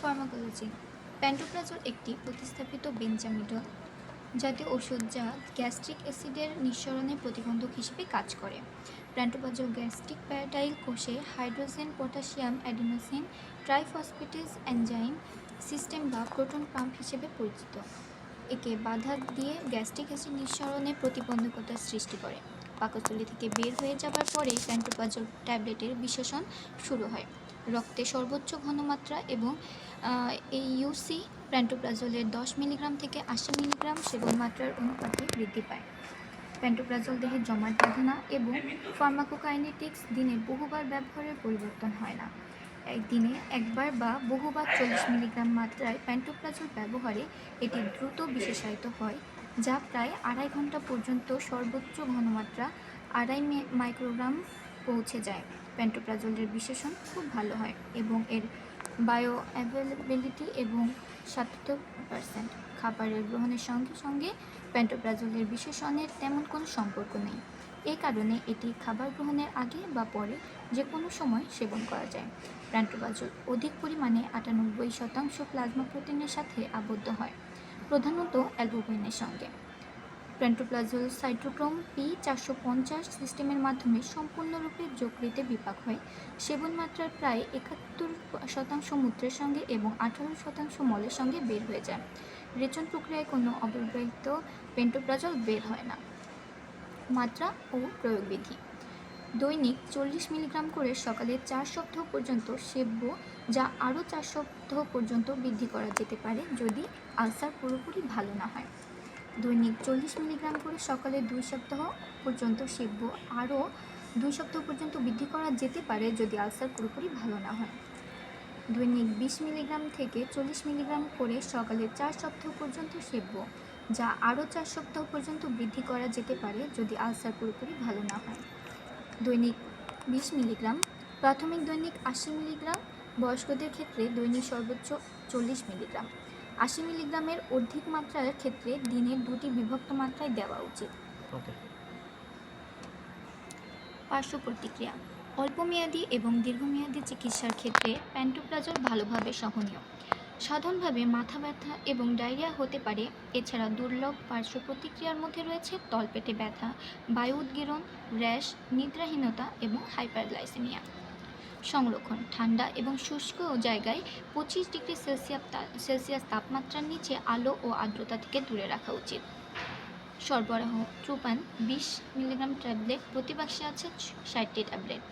Pharmacology pantoprazole একটি প্রতিস্থাপিত বেঞ্জামিডল জাতীয় ওষুধ যা গ্যাস্ট্রিক অ্যাসিডের নিঃসরণে প্রতিবন্ধক হিসেবে কাজ করে। প্যান্টোপ্রাজল গ্যাস্ট্রিক প্যারাটাইল কোষে hydrogen, potassium, adenosine triphosphatase enzyme system বা প্রোটন পাম্প হিসেবে পরিচিত। একে বাধা দিয়ে গ্যাস্ট্রিক অ্যাসিড নিঃসরণে প্রতিবন্ধকতা সৃষ্টি করে। পাকস্থলী থেকে বের হয়ে যাবার পরে প্যান্টোপ্রাজল ট্যাবলেটের বিশেষণ শুরু হয়। রক্তে সর্বোচ্চ ঘনমাত্রা এবং এই ইউসি প্যান্টোপ্রাজলের দশ মিলিগ্রাম থেকে আশি মিলিগ্রাম সেবন মাত্রার অনুপাতে বৃদ্ধি পায়। প্যান্টোপ্রাজল দেহে জমাট বাঁধে না এবং ফার্মাকোকাইনেটিক্স দিনে বহুবার ব্যবহারের পরিবর্তন হয় না। একদিনে একবার বা বহুবার চল্লিশ মিলিগ্রাম মাত্রায় প্যান্টোপ্রাজল ব্যবহারে এটি দ্রুত বিশেষায়িত হয়, যা প্রায় আড়াই ঘণ্টা পর্যন্ত সর্বোচ্চ ঘনমাত্রা, আড়াই মাইক্রোগ্রাম পৌঁছে যায়। প্যান্টোপ্রাজলের বিশেষণ খুব ভালো হয় এবং এর বায়ো অ্যাভেলেবিলিটি এবং সাতাত্তর পার্সেন্ট খাবারের গ্রহণের সঙ্গে সঙ্গে প্যান্টোপ্রাজলের বিশেষণের তেমন কোনো সম্পর্ক নেই। এই কারণে এটি খাবার গ্রহণের আগে বা পরে যে কোনো সময় সেবন করা যায়। প্যান্টোপ্রাজল অধিক পরিমাণে আটানব্বই শতাংশ প্লাজমা প্রোটিনের সাথে আবদ্ধ হয়, প্রধানত অ্যালবুমিনের সঙ্গে। প্যান্টোপ্লাজল সাইটোক্রোম পি চারশো পঞ্চাশ সিস্টেমের মাধ্যমে সম্পূর্ণরূপে যকৃতে বিপাক হয়। সেবন মাত্রার প্রায় একাত্তর শতাংশ মূত্রের সঙ্গে এবং আঠারো শতাংশ মলের সঙ্গে বের হয়ে যায়। রেচন প্রক্রিয়ায় কোনো অব্যবহৃত পেন্টোপ্রাজল বের হয় না। মাত্রা ও প্রয়োগবিধি দৈনিক চল্লিশ মিলিগ্রাম করে সকালে চার সপ্তাহ পর্যন্ত সেব্য, যা আরও চার সপ্তাহ পর্যন্ত বৃদ্ধি করা যেতে পারে যদি আলসার পুরোপুরি ভালো না হয়। দৈনিক চল্লিশ মিলিগ্রাম করে সকালে দুই সপ্তাহ পর্যন্ত সেব্য আরও দুই সপ্তাহ পর্যন্ত বৃদ্ধি করা যেতে পারে যদি আলসার পুরোপুরি ভালো না হয়। দৈনিক বিশ মিলিগ্রাম থেকে চল্লিশ মিলিগ্রাম করে সকালে চার সপ্তাহ পর্যন্ত সেব্য যা আরও চার সপ্তাহ পর্যন্ত বৃদ্ধি করা যেতে পারে যদি আলসার পুরোপুরি ভালো না হয়। দৈনিক বিশ মিলিগ্রাম, প্রাথমিক দৈনিক আশি মিলিগ্রাম, বয়স্কদের ক্ষেত্রে দৈনিক সর্বোচ্চ চল্লিশ মিলিগ্রাম। আশি মিলিগ্রামের অধিক মাত্রার ক্ষেত্রে দিনে দুটি বিভক্ত মাত্রায় দেওয়া উচিত। পার্শ্ব প্রতিক্রিয়া। অল্পমেয়াদী এবং দীর্ঘমেয়াদী চিকিৎসার ক্ষেত্রে প্যান্টোপ্রাজল ভালোভাবে সহনীয়। সাধারণভাবে মাথা ব্যথা এবং ডায়রিয়া হতে পারে। এছাড়া দুর্লভ পার্শ্ব প্রতিক্রিয়ার মধ্যে রয়েছে তলপেটে ব্যথা বায়ু উদ্গীরণ র্যাশ নিদ্রাহীনতা এবং হাইপারগ্লাইসেমিয়া। সংরক্ষণ, ঠান্ডা এবং শুষ্ক জায়গায় পঁচিশ ডিগ্রি সেলসিয়াস সেলসিয়াস তাপমাত্রার নিচে আলো ও আর্দ্রতা থেকে দূরে রাখা উচিত। সরবরাহ ট্রুপান বিশ মিলিগ্রাম ট্যাবলেট প্রতি বাক্সে আছে ষাটটি ট্যাবলেট।